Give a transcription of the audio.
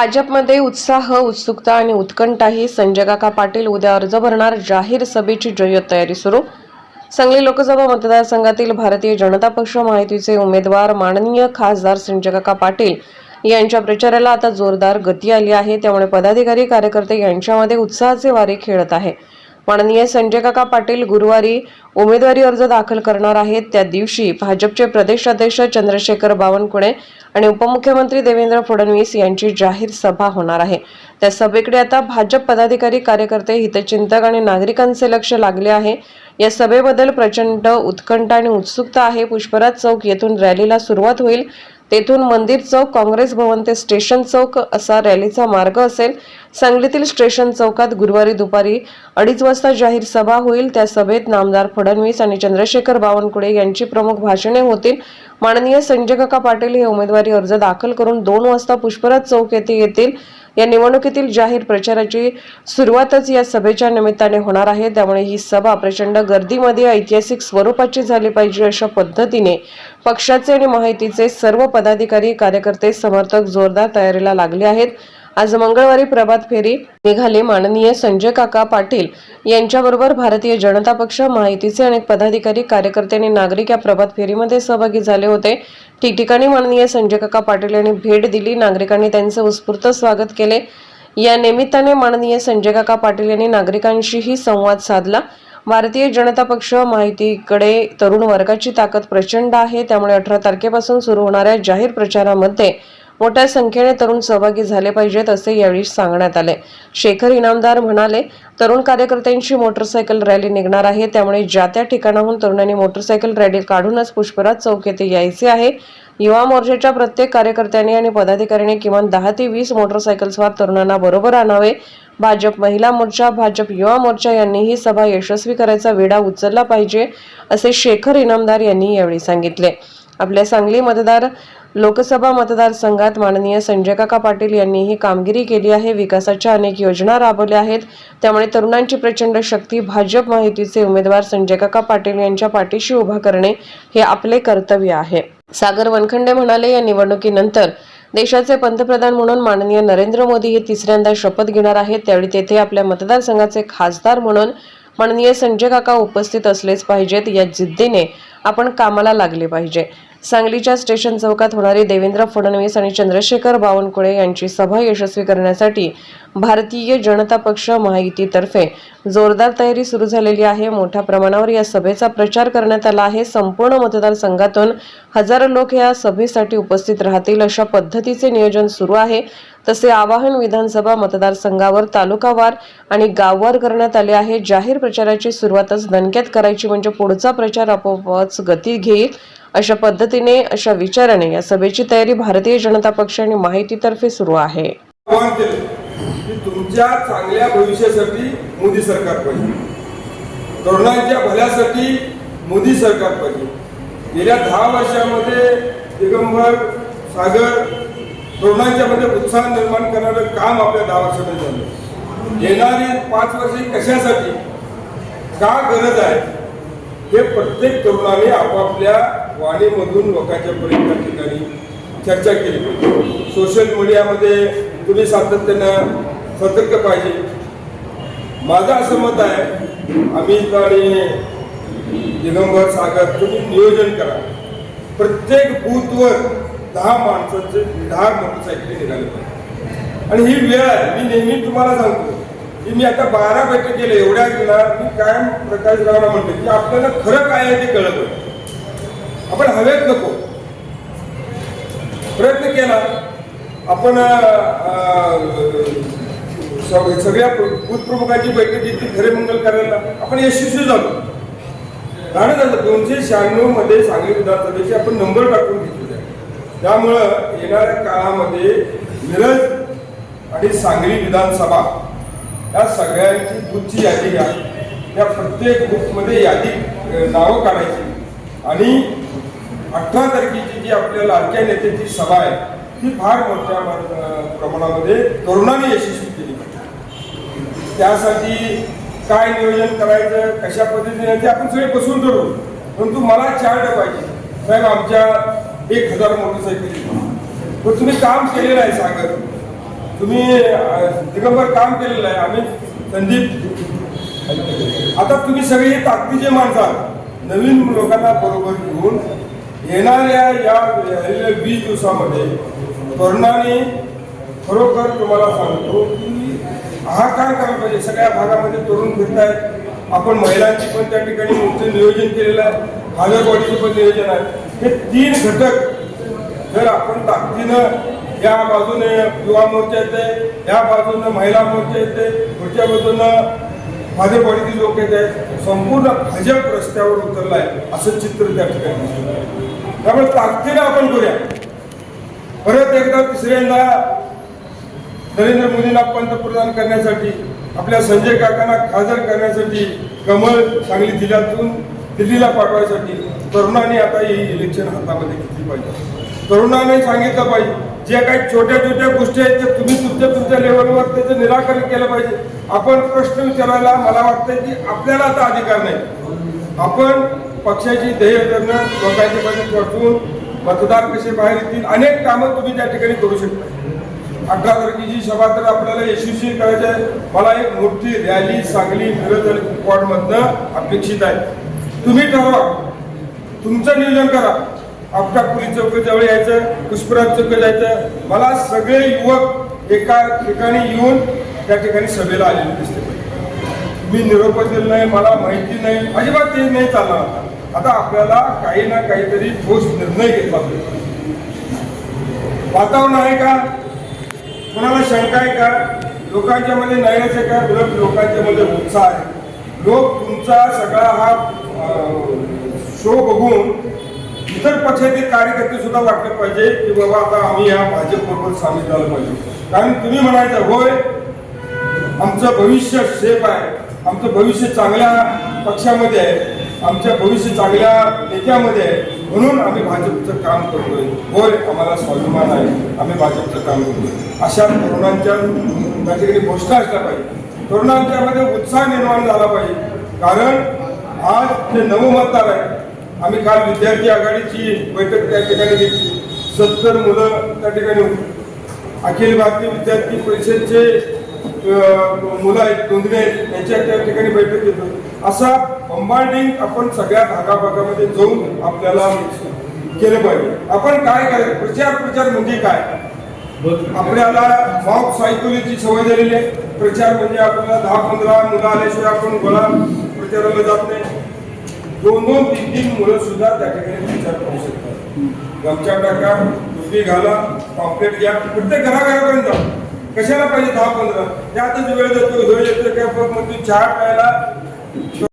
भाजपमध्ये उत्साह उत्सुकता आणि उत्कंठाही संजय काका पाटील उद्या अर्ज भरणार जाहीर सभेची जय्यत तयारी सुरू. सांगली लोकसभा मतदारसंघातील भारतीय जनता पक्ष माहितीचे उमेदवार माननीय खासदार संजयकाका पाटील यांच्या प्रचाराला आता जोरदार गती आली आहे. त्यामुळे पदाधिकारी कार्यकर्ते यांच्यामध्ये उत्साहाचे वारे खेळत आहे. माननीय संजय काका पाटील गुरुवारी उमेदवारी अर्ज दाखल करणार आहेत. त्या दिवशी भाजपचे प्रदेशाध्यक्ष चंद्रशेखर बावनकुळे आणि उपमुख्यमंत्री देवेंद्र फडणवीस यांची जाहीर सभा होणार आहे. त्या सभेकडे आता भाजप पदाधिकारी कार्यकर्ते हितचिंतक आणि नागरिकांचे लक्ष लागले आहे. या सभेबद्दल प्रचंड उत्कंठ आणि उत्सुकता आहे. पुष्पराज चौक येथून रॅलीला सुरुवात होईल. तेथून मंदिर चौक काँग्रेस भवन ते स्टेशन चौक असा रॅलीचा मार्ग असेल. सांगलीतील स्टेशन चौकात गुरुवारी दुपारी अडीच वाजता जाहीर सभा होईल. त्या सभेत नामदार फडणवीस आणि चंद्रशेखर बावनकुळे यांची प्रमुख भाषणे होतील. माननीय संजय काका पाटील हे उमेदवारी अर्ज दाखल करून दोन वाजता पुष्पराज चौक येथे येतील. या निवडणुकीतील जाहीर प्रचाराची सुरुवातच या सभेच्या निमित्ताने होणार आहे. त्यामुळे ही सभा प्रचंड गर्दीमध्ये ऐतिहासिक स्वरूपाची झाली पाहिजे अशा पद्धतीने पक्षाचे आणि माहितीचे सर्व पदाधिकारी कार्यकर्ते समर्थक जोरदार तयारीला लागले आहेत. आज मंगळवारी प्रभात फेरी निघाले. माननीय संजय काका पाटील यांच्याबरोबर भारतीय जनता पक्ष माहितीचे अनेक पदाधिकारी कार्यकर्ते आणि नागरिक या प्रभात फेरीमध्ये सहभागी झाले होते. ठिकठिकाणी माननीय संजय काका पाटील यांनी भेट दिली. नागरिकांनी त्यांचे उत्स्फूर्त स्वागत केले. या निमित्ताने माननीय संजय काका पाटील यांनी नागरिकांशीही संवाद साधला. भारतीय जनता पक्ष माहितीकडे तरुण वर्गाची ताकद प्रचंड आहे. त्यामुळे अठरा तारखेपासून सुरू होणाऱ्या जाहीर प्रचारामध्ये मोठ्या संख्येने तरुण सहभागी झाले पाहिजेत असे यावेळी सांगण्यात आले. शेखर इनामदार म्हणाले तरुण कार्यकर्त्यांची मोटरसायकल रॅली निघणार आहे. त्यामुळे ज्या त्या ठिकाणाहून तरुणांनी मोटरसायकल रॅली काढूनच पुष्पराज चौक येथे यायचे आहे. युवा मोर्चाच्या प्रत्येक कार्यकर्त्यांनी आणि पदाधिकाऱ्यांनी किमान दहा ते वीस मोटरसायकलस्वार तरुणांना बरोबर आणावे. भाजप महिला मोर्चा भाजप युवा मोर्चा यांनी ही सभा यशस्वी करायचा वेढा उचलला पाहिजे असे शेखर इनामदार यांनी यावेळी सांगितले. आपल्या सांगली मतदार लोकसभा मतदारसंघात माननीय संजय काका पाटील यांनी ही कामगिरी केली आहे. विकासाच्या अनेक योजना राबवल्या आहेत. त्यामुळे तरुणांची प्रचंड शक्ती भाजप माहितीचे उमेदवार संजय काका पाटील यांच्या पाठीशी उभा करणे हे आपले कर्तव्य आहे. सागर वनखंडे म्हणाले या निवडणुकीनंतर देशाचे पंतप्रधान म्हणून माननीय नरेंद्र मोदी हे तिसऱ्यांदा शपथ घेणार आहेत. त्यावेळी तेथे आपल्या मतदारसंघाचे खासदार म्हणून माननीय संजय काका उपस्थित असलेच पाहिजेत. या जिद्दीने आपण कामाला लागले पाहिजे. सांगलीच्या स्टेशन चौकात होणारी देवेंद्र फडणवीस आणि चंद्रशेखर बावनकुळे यांची सभा यशस्वी करण्यासाठी भारतीय जनता पक्ष महायुतीतर्फे जोरदार तयारी सुरू झालेली आहे. मोठ्या प्रमाणावर या सभेचा प्रचार करण्यात आला आहे. संपूर्ण मतदारसंघातून हजारो लोक या सभेसाठी उपस्थित राहतील अशा पद्धतीचे नियोजन सुरू आहे. तसे आवाहन विधानसभा मतदारसंघावर तालुकावार आणि गाववार करण्यात आले आहे. जाहीर प्रचाराची सुरुवातच दणक्यात करायची म्हणजे पुढचा प्रचार आपोआप पक्ष गती घेईल अशा पद्धतीने अशा विचाराने या सभेची तयारी भारतीय जनता पक्ष आणि माहितीतर्फे सुरू आहे. तुमच्या चांगल्या भविष्यासाठी मोदी सरकार पाहिजे. तरुणांच्या भल्यासाठी मोदी सरकार पाहिजे. गेल्या दहा वर्षामध्ये दिगंबर सागर तरुणांच्या मध्ये उत्साह निर्माण करणारं काम आपल्या दहा वर्षामध्ये झालं. येणारी पाच वर्षे कशासाठी? का गरज आहे? हे प्रत्येक तरुणाने आपापल्या वाणीमधून लोकांच्या पर्यंत ठिकाणी चर्चा केली पाहिजे. सोशल मीडियामध्ये तुम्ही सातत्यानं सतर्क पाहिजे. माझं असं मत आहे अमित आणि दिगंबर सागर तुम्ही नियोजन करा. प्रत्येक बूथवर दहा माणसाचे दहा मोटरसायकली निघाले पाहिजे आणि ही वेळ आहे. मी नेहमी तुम्हाला सांगतो की मी आता बारा बैठक केले एवढ्या गेला मी कायम प्रकाश रावला म्हणतो की आपल्याला खरं काय आहे ते कळत पाहिजे. आपण हवेत नको. प्रयत्न केला. आपण सग- सगळ्या बुथप्रमुखांची बैठक घेतली खरे मंगल करायला आपण यशस्वी झालो. कारण झालं दोनशे शहाण्णवमध्ये सांगली विधानसभेचे आपण नंबर टाकून घेतलेले आहे. त्यामुळं येणाऱ्या काळामध्ये मिरज आणि सांगली विधानसभा या सगळ्यांची बूथची यादी घ्या. या प्रत्येक ग्रुपमध्ये यादी नावं काढायची. आणि अठरा तारखेची जी आपल्या लाडक्या नेत्याची सभा आहे ती फार मोठ्या प्रमाणामध्ये तरुणाने यशस्वी केली. पाहिजे त्यासाठी काय नियोजन करायचं कशा पद्धतीने ते आपण सगळे बसून ठरवू परंतु मला चार्ट पाहिजे साहेब आमच्या एक हजार मोटरसायकली. पण तुम्ही काम केलेलं आहे सागर. तुम्ही दिगंबर काम केलेलं आहे. आम्ही संदीप. आता तुम्ही सगळी ताकदीचे माणसात नवीन लोकांना बरोबर घेऊन येणाऱ्या या वीस दिवसामध्ये तरुणाने खरोखर तुम्हाला सांगतो की हा काय करायला पाहिजे सगळ्या भागामध्ये तरुण फिरतायत. आपण महिलांची पण त्या ठिकाणी मोठं नियोजन केलेलं आहे. हाजरवाडीचं पण नियोजन आहे. हे तीन घटक जर आपण ताकदीनं या बाजूने युवा मोर्चा येते या बाजूनं महिला मोर्चा येते पुढच्या बाजूनं भाजपवाडीतील लोक येत आहेत. संपूर्ण भाजप रस्त्यावर उतरलाय असं चित्र त्या ठिकाणी त्यामुळे ताकदीनं आपण करूया परत एकदा तिसऱ्यांदा नरेंद्र मोदींना पंतप्रधान करण्यासाठी आपल्या संजय काकांना खासदार करण्यासाठी कमळ सांगली जिल्ह्यातून दिल्लीला पाठवायसाठी तरुणांनी आता ही इलेक्शन हातामध्ये घेतली पाहिजे. तरुणांनी सांगितलं पाहिजे. जे काही छोट्या छोट्या गोष्टी आहेत ते तुम्ही तुमच्या तुमच्या लेवलवर त्याचं निराकरण केलं पाहिजे. आपण प्रश्न विचारायला मला वाटतं की आपल्याला आता अधिकार नाही. आपण पक्षाची ध्येय धरणं लोकांच्या मध्ये पोहोचवून मतदार कसे बाहेर येतील अनेक कामं तुम्ही त्या ठिकाणी करू शकता. अठरा तारखेची सभा तर आपल्याला यशस्वी करायची आहे. मला एक मोठी रॅली सांगली मिरज आणि कुपवाडमधनं अपेक्षित आहे. तुम्ही ठरवा. तुमचं नियोजन करा. अपटापुरी पोलीस चौक जवळ यायचं पुष्पराज चौक जायचं. मला सगळे युवक एका ठिकाणी येऊन त्या ठिकाणी सभेला आलेले दिसते मी निरोप दिला नाही मला माहिती नाही अजिबात ते नाही चालणार. आता आता आपल्याला काही ना काहीतरी ठोस निर्णय घेतला पाहिजे वातावरण आहे का? कोणाला शंका आहे का? लोकांच्या मध्ये नैराश आहे का? उलट लोकांच्या मध्ये उत्साह आहे. लोक तुमचा सगळा हा शो बघून इतर पक्षातील कार्यकर्ते सुद्धा वाटलं पाहिजे की बाबा आता आम्ही या भाजप बरोबर सामील झालं पाहिजे. कारण तुम्ही म्हणायचं होय आमचं भविष्य सेफ आहे. आमचं भविष्य चांगल्या पक्षामध्ये आहे. आमच्या भविष्य चांगल्या नेत्यामध्ये आहे. म्हणून आम्ही भाजपचं काम करतोय. होय आम्हाला स्वाभिमान आहे. आम्ही भाजपचं काम करतोय. अशा तरुणांच्या त्या गोष्ट घोषणा असल्या पाहिजे. तरुणांच्यामध्ये उत्साह निर्माण झाला पाहिजे. कारण आज जे नवमतदार आहे आम्ही काल विद्यार्थी आघाडीची बैठक त्या ठिकाणी घेतली. सत्तर मुलं त्या ठिकाणी होती. अखिल भारतीय विद्यार्थी परिषदचे मुलं आहेत नोंदणी आहेत यांच्या त्या ठिकाणी बैठक घेतो असा बंबार्डिंग आपण सगळ्या भागाभागामध्ये जाऊन आपल्याला केलं पाहिजे. आपण काय करायचं प्रचार प्रचार म्हणजे काय? आपल्याला मॉक सायकोलॉजी सवय झालेली आहे. प्रचार म्हणजे आपल्याला दहा पंधरा मुलं आल्याशिवाय आपण गोळा प्रचाराला जात नाही. दोन दोन तीन तीन मुलं सुद्धा त्या ठिकाणी प्रचार करू शकतात. गमच्या टाका टोपी घाला पॉम्पलेट घ्या प्रत्येक घराघरापर्यंत जा कशाला पाहिजे दहा पंधरा त्यातच वेळ जातो वेळ येतो काय मग तू चहा प्यायला